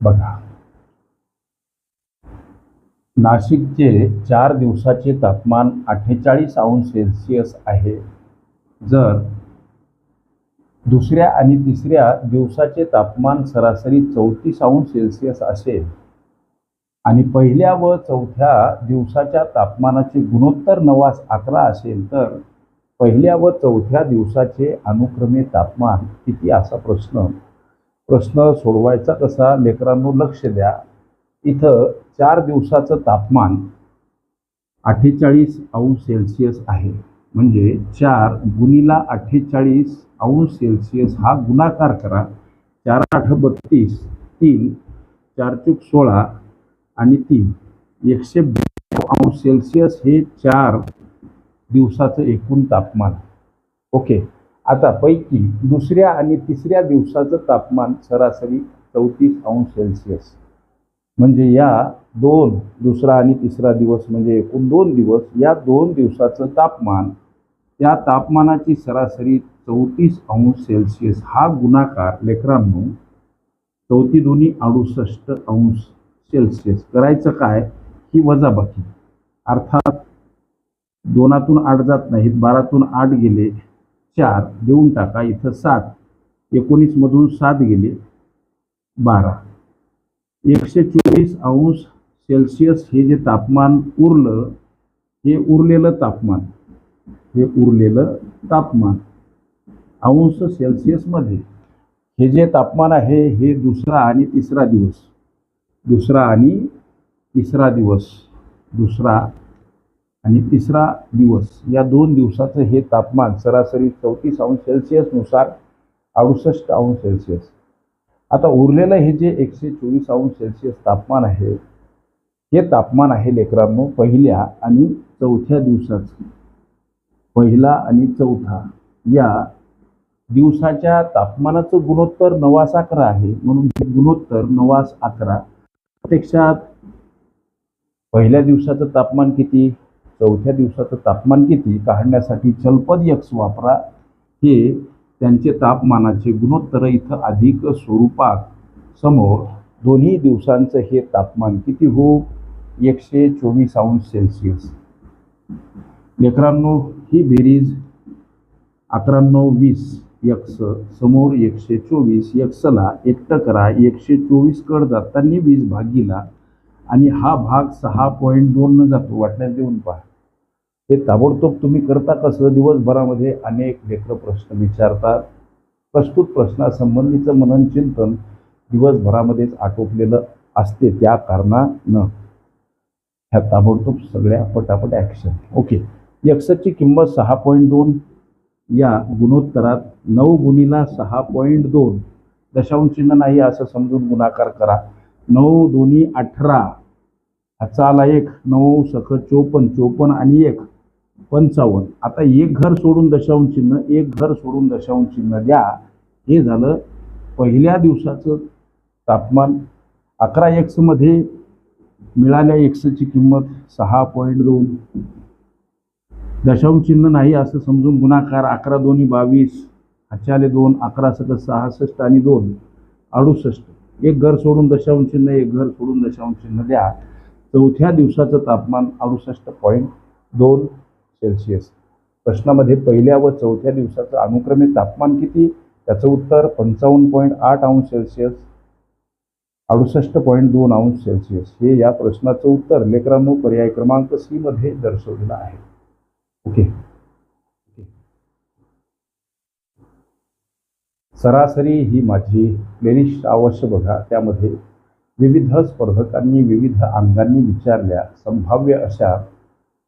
बघा. नाशिकचे चार दिवसाचे तापमान अठ्ठेचाळीस अंश सेल्सिअस आहे. जर दुसऱ्या आणि तिसऱ्या दिवसाचे तापमान सरासरी चौतीस अंश सेल्सिअस असेल आणि पहिल्या व चौथ्या दिवसाच्या तापमानाचे गुणोत्तर नवास अकरा असेल तर पहिल्या व चौथ्या दिवसाचे अनुक्रमे तापमान किती? असा प्रश्न. प्रश्न सोडवायचा कसा? लेकरांनो लक्ष द्या. इथं चार दिवसाचं तापमान अठ्ठेचाळीस अंश सेल्सिअस आहे. म्हणजे चार गुणीला अठ्ठेचाळीस अंश सेल्सिअस हा गुणाकार करा. चार आठ बत्तीस तीन चार चूक सोळा आणि तीन. एकशे अंश सेल्सिअस हे चार दिवसाचं एकूण तापमान. ओके? आता पैकी दुसऱ्या आणि तिसऱ्या दिवसाचं तापमान सरासरी चौतीस अंश सेल्सिअस. म्हणजे या दोन दुसरा आणि तिसरा दिवस म्हणजे एकूण दोन दिवस या दोन दिवसाचं तापमान त्या तापमानाची सरासरी चौतीस अंश सेल्सिअस. हा गुणाकार लेकरांनो चौथी दोन्ही अडुसष्ट अंश सेल्सिअस. करायचं काय? ही वजाबाकी. अर्थात दोनातून आठ जात नाहीत बारातून आठ गेले चार देऊन टाका. इथं सात. एकोणीसमधून सात गेले. बारा. एकशे चोवीस अंश सेल्सिअस हे जे तापमान उरलं हे उरलेलं तापमान. हे उरलेलं तापमान. अंश सेल्सिअसमध्ये हे जे तापमान आहे हे दुसरा आणि तिसरा दिवस. दुसरा आणि तिसरा दिवस. दुसरा आणि तिसरा दिवस या दोन दिवसाचं हे तापमान सरासरी चौतीस अंश सेल्सिअसनुसार अडुसष्ट अंश सेल्सिअस. आता उरलेलं हे जे एकशे चोवीस अंश सेल्सिअस तापमान आहे हे तापमान आहे लेकरांनो पहिल्या आणि चौथ्या दिवसाचं. पहिला आणि चौथा या दिवसाच्या तापमानाचं गुणोत्तर नवास अकरा आहे म्हणून हे गुणोत्तर नवास अकरा. प्रत्यक्षात पहिल्या दिवसाचं तापमान किती? चौथ्या दिवसाचं तापमान किती? काढण्यासाठी चलपद यक्स वापरा. हे त्यांचे तापमानाचे गुणोत्तर इथं अधिक स्वरूपात समोर दोन्ही दिवसांचं हे तापमान किती हो? एकशे चोवीस अंश सेल्सिअस. लेकरांनो ही बेरीज अकराण्णव वीस यक्स समोर एकशे चोवीस यक्सला एकटं करा. एकशे चोवीस कड जाताना वीस भागीला आणि हा भाग सहा पॉईंट दोननं जातो. वाटण्यात देऊन पहा. हे ताबडतोब तुम्ही करता कसं? दिवसभरामध्ये अनेक लेकर प्रश्न विचारतात. प्रस्तुत प्रश्नासंबंधीचं मनन चिंतन दिवसभरामध्येच आटोपलेलं असते त्या कारणानं. ह्या ताबडतोब सगळ्या पटापट ॲक्शन ओके यक्सची किंमत सहा पॉईंट दोन. या गुणोत्तरात नऊ गुणीला सहा पॉईंट दोन. दशांश चिन्ह नाही असं समजून गुणाकार करा. नऊ दोन्ही अठरा. ह्याचा आला एक. नऊ सख चोपन्न. चोपन्न आणि एक. पंचावन्न. आता एक घर सोडून दशांश चिन्ह एक घर सोडून दशांश चिन्ह द्या हे झालं पहिल्या दिवसाचं तापमान. अकरा एक्समध्ये मिळाल्या एक्सची किंमत सहा पॉईंट दोन. दशांश चिन्ह नाही असं समजून गुणाकार अकरा दोन्ही बावीस ह्याच्याले दोन अकरा सक सहासष्ट आणि दोन अडुसष्ट. एक घर सोडून दशांश चिन्ह एक घर सोडून दशांश चिन्ह द्या. चौथ्या दिवसाचं तापमान अडुसष्ट पॉईंट दोन. सेल्सिअस. प्रश्नामध्ये पहिल्या व चौथ्या दिवसाचं अनुक्रमे तापमान किती? त्याचं उत्तर पंचावन्न पॉईंट आठ अंश सेल्सिअस अडुसष्ट पॉईंट दोन अंश सेल्सिअस. हे या प्रश्नाचं उत्तर लेकरांनो पर्याय क्रमांक सी मध्ये दर्शवलेलं आहे. ओके. सरासरी ही माझी प्लेलिस्ट अवश्य बघा. त्यामध्ये विविध स्पर्धकांनी विविध अंगांनी विचारल्या. संभाव्य अशा